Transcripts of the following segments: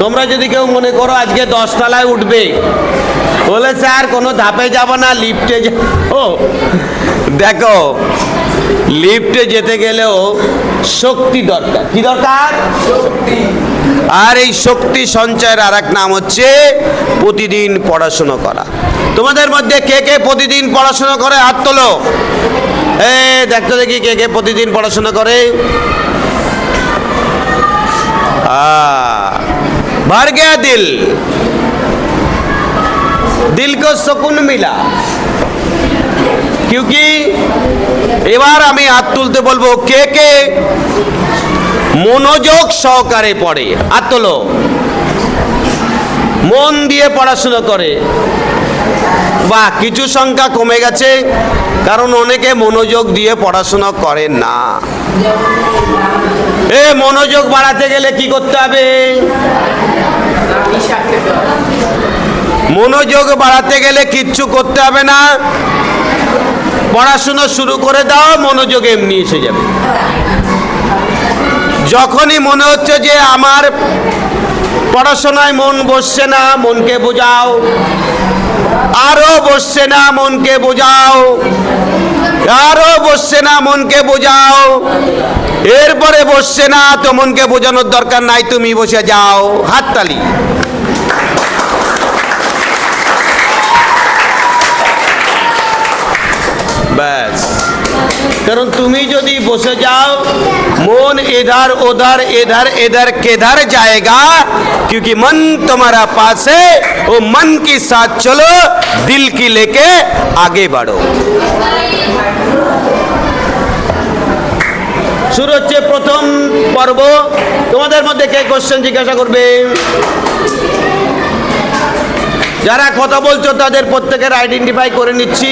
তোমরা যদি কেউ মনে করো আজকে দশতলায় উঠবে বলে স্যার কোনো ধাপে যাব না লিফটে যাব দেখো লিফটে যেতে গেলেও শক্তি দরকার। কি দরকার? আর এই শক্তি সঞ্চয়ের আর এক নাম হচ্ছে প্রতিদিন পড়াশুনো করা। তোমাদের মধ্যে কে কে প্রতিদিন পড়াশোনা করে? হাত তোলো। এ দেখতো দেখি কে কে প্রতিদিন পড়াশোনা করে। भर गया दिल दिल को सुकून मिला क्योंकि এবার আমি হাত তুলতে বলবো কে কে মনোযোগ সহকারে পড়ে হাত তোলো মন দিয়ে পড়াশুনো করে বা কিছু সংখ্যা কমে গেছে কারণ অনেকে মনোযোগ দিয়ে পড়াশোনা করে না এ মনোযোগ বাড়াতে গেলে কি করতে হবে মনোযোগ বাড়াতে গেলে কিচ্ছু করতে হবে না। পড়াশুনো শুরু করে দাও, মনোযোগ এমনি এসে যাবে। যখনই মনে হচ্ছে যে আমার পড়াশোনায় মন বসছে না, মনকে বোঝাও। আরও বসছে না মনকে বোঝাও। আরও বসছে না মনকে বোঝাও। এরপরে বসছে না তো মনকে বোঝানোর দরকার নাই, তুমি বসে যাও। হাততালি। ব্যাস। কারণ তুমি যদি বসে যাও মন এধার ওধার এধার এধার কেধার जाएगा क्योंकि मन तुम्हारा पास है वो मन के साथ चलो दिल की लेके आगे बढ़ो শুরু হচ্ছে প্রথম পর্ব তোমাদের মধ্যে কে কোশ্চেন জিজ্ঞাসা করবে যারা কথা বলছো তাদের প্রত্যেকের আইডেন্টিফাই করে নিচ্ছি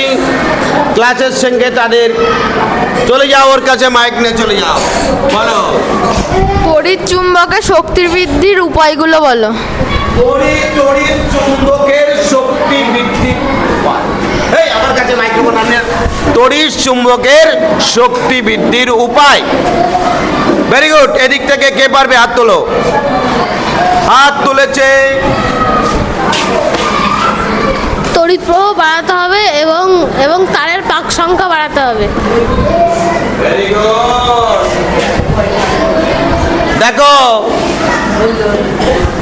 ক্লাসের সঙ্গে তাদের চলে যাও ওর কাছে মাইক নিয়ে চলে যাও। বলো। তড়িৎ চুম্বকের শক্তির বৃদ্ধির উপায়গুলো বলো। তড়িৎ তড়িৎ চুম্বকের শক্তি বৃদ্ধি উপায়। এই আমার কাছে মাইক্রোফোন আনে। তড়িৎ চুম্বকের শক্তি বৃদ্ধির উপায়। ভেরি গুড এদিক থেকে কে পারবে? হাত তোলো। হাত তুলেছে প্রবাহ বাড়াতে হবে এবং এবং তারের পাক সংখ্যা বাড়াতে হবে। দেখো,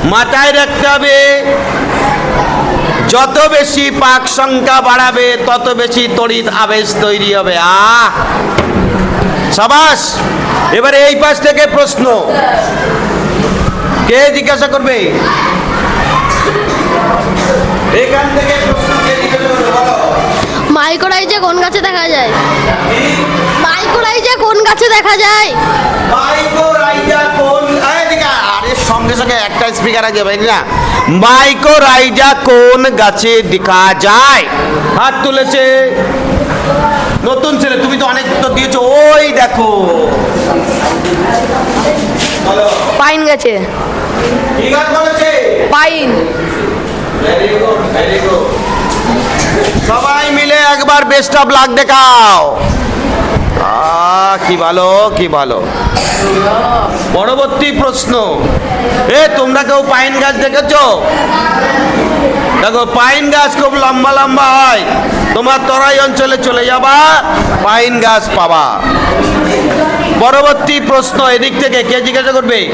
মাথায় রাখতে হবে, যত বেশি পাক সংখ্যা বাড়াবে, তত বেশি তড়িৎ আবেশ তৈরি হবে। আহ! সাবাস, এবারে এই পাশ থেকে প্রশ্ন। কে জিজ্ঞাসা করবে? এখান থেকে মাইক্রোরাইজে কোন গাছে দেখা যায়? মাইক্রোরাইজে কোন গাছে দেখা যায়? মাইকোরাইজা কোন আরে সঙ্গে সঙ্গে একটা স্পিকার আগে ভাই না? মাইকোরাইজা কোন গাছে দেখা যায়? হাত তুলেছে। নতুন ছেলে তুমি তো অনেক উত্তর দিয়েছ। ওই দেখো। পাইন গাছে। কি গাছ বলেছে। Pine. Very good very good সবাই মিলে একবার বেস্ট অফ লাক দেখাও। কি ভালো কি ভালো। পরবর্তী প্রশ্ন। এ, তোমরা কেউ পাইন গাছ দেখেছ? দেখো, পাইন গাছ খুব লম্বা লম্বা হয়। তোমার তরাই অঞ্চলে চলে যাবা, পাইন গাছ পাবা। পরবর্তী প্রশ্ন, এদিক থেকে কে জিজ্ঞাসা করবে?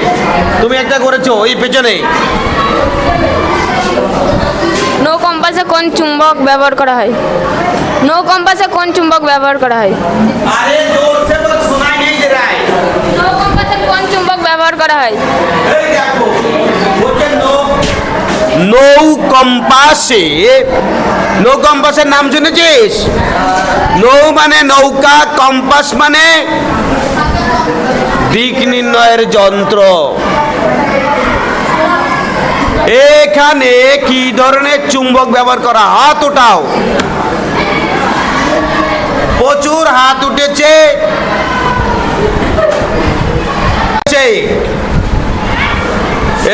তুমি একটা করেছ, ওই পেছনে। কোন চুম্বক ব্যবহার করা হয়? নো কম্পাসে কোন চুম্বক ব্যবহার করা হয়? নো কম্পাসে কোন চুম্বক ব্যবহার করা হয়? নৌ কম্পাসে নো কম্পাসের নাম শুনেছিস? নৌ মানে নৌকা কম্পাস মানে দিক নির্ণয়ের যন্ত্র। এখানে কি ধরনের চুম্বক ব্যবহার করা? হাত ওঠাও প্রচুর হাত উঠেছে।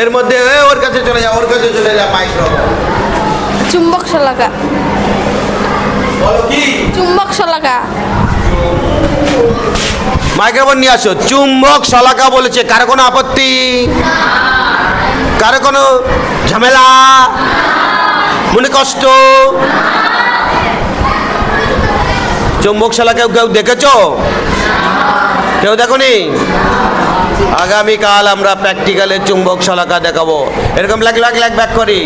এর মধ্যে ওর কাছে চলে যা ওর কাছে চলে যা মাইক্রো চুম্বক শলাকা বলো কি? চুম্বক শলাকা মাইক্রোফোন নিয়ে আসো। চুম্বক শলাকা বলেছে। কার কোনো আপত্তি? কারও কোনো ঝামেলা, মনে কষ্ট? চুম্বকশালা কেউ কেউ দেখেছ? কেউ দেখনি? আগামীকাল আমরা প্র্যাকটিক্যালের চুম্বক শালাকা দেখাবো। এরকম লাগ লাগ লাগ ব্যাক করি।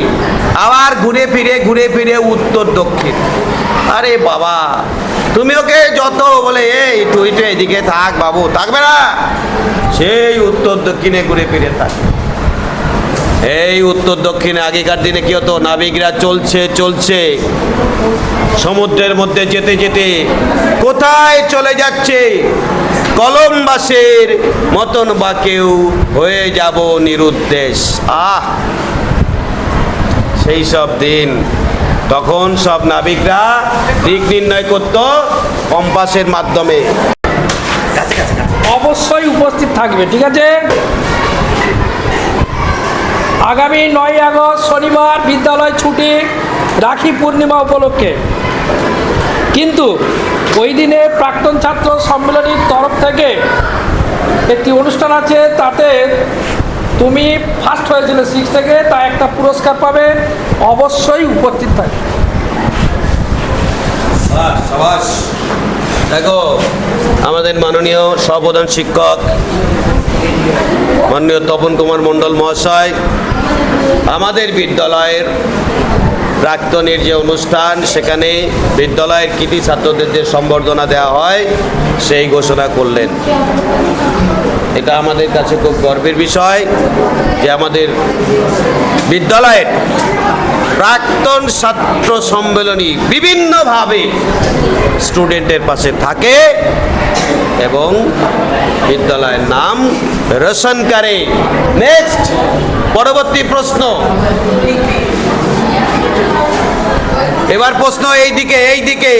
আবার ঘুরে ফিরে ঘুরে ফিরে উত্তর দক্ষিণ। আরে বাবা, তুমি ওকে যত বলে, এই, তুই তো এদিকে থাক বাবু। থাকবে না? সেই উত্তর দক্ষিণে ঘুরে ফিরে থাক। এই উত্তর দক্ষিণে আগেকার দিনে কি হতো? নাবিকরা চলছে চলছে। সমুদ্রের মধ্যে যেতে যেতে কোথায় চলে যাচ্ছে? কলম্বাসের মতন বা কেউ হয়ে যাব নিরুদ্দেশ। আহ! সেই সব দিন, তখন সব নাবিকরা দিক নির্ণয় করত কম্পাসের মাধ্যমে। অবশ্যই উপস্থিত থাকবে, ঠিক আছে? আগামী নয় আগস্ট শনিবার বিদ্যালয় ছুটি রাখি পূর্ণিমা উপলক্ষে। কিন্তু ওই দিনে প্রাক্তন ছাত্র সম্মেলনীর তরফ থেকে একটি অনুষ্ঠান আছে, তাতে তুমি ফার্স্ট হয়েছিলে সিক্স থেকে, তা একটা পুরস্কার পাবে, অবশ্যই উপস্থিত সাবাস। দেখো, আমাদের মাননীয় সহপ্রধান শিক্ষক মাননীয় তপন কুমার মণ্ডল মহাশয়, আমাদের বিদ্যালয়ের প্রাক্তনের যে অনুষ্ঠান, সেখানে বিদ্যালয়ের কৃতি ছাত্রদের যে সম্বর্ধনা দেওয়া হয়, সেই ঘোষণা করলেন। এটা আমাদের কাছে খুব গর্বের বিষয় যে আমাদের বিদ্যালয়ের প্রাক্তন ছাত্র সম্মেলনী বিভিন্নভাবে স্টুডেন্টের পাশে থাকে। এবং বিদ্যালয়ের নাম রোশন করে। নেক্সট পরবর্তী প্রশ্ন। এবার প্রশ্ন এই দিকে এই দিকে